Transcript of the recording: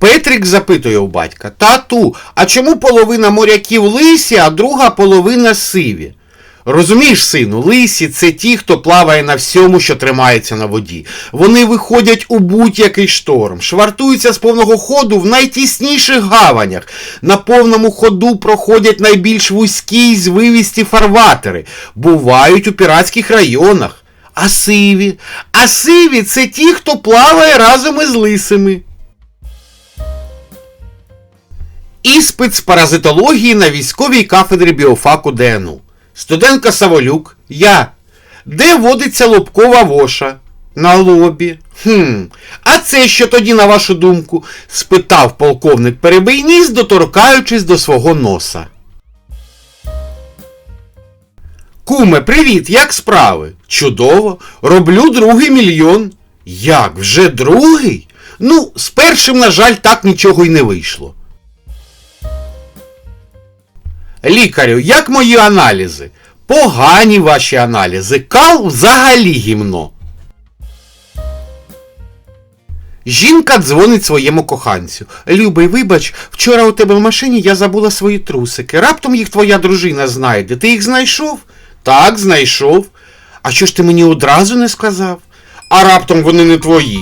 Петрик запитує у батька: Тату, а чому половина моряків лисі, а друга половина сиві? Розумієш, сину, лисі це ті, хто плаває на всьому, що тримається на воді. Вони виходять у будь-який шторм, швартуються з повного ходу в найтісніших гаванях, на повному ходу проходять найбільш вузькі й звивісті фарватери, бувають у піратських районах. А сиві? А сиві це ті, хто плаває разом із лисими. Іспит з паразитології на військовій кафедрі біофаку ДНУ. Студентка Саволюк, я. Де водиться лобкова воша? На лобі. Хм. А це що тоді, на вашу думку? спитав полковник Перебийніс, доторкаючись до свого носа. Куме, привіт, як справи? Чудово. Роблю другий мільйон. Як, вже другий? Ну, з першим, на жаль, так нічого й не вийшло. Лікарю, як мої аналізи? Погані ваші аналізи. Кал взагалі гімно. Жінка дзвонить своєму коханцю. Любий, вибач, вчора у тебе в машині я забула свої трусики. Раптом їх твоя дружина знайде. Ти їх знайшов? Так, знайшов. А що ж ти мені одразу не сказав? А раптом вони не твої.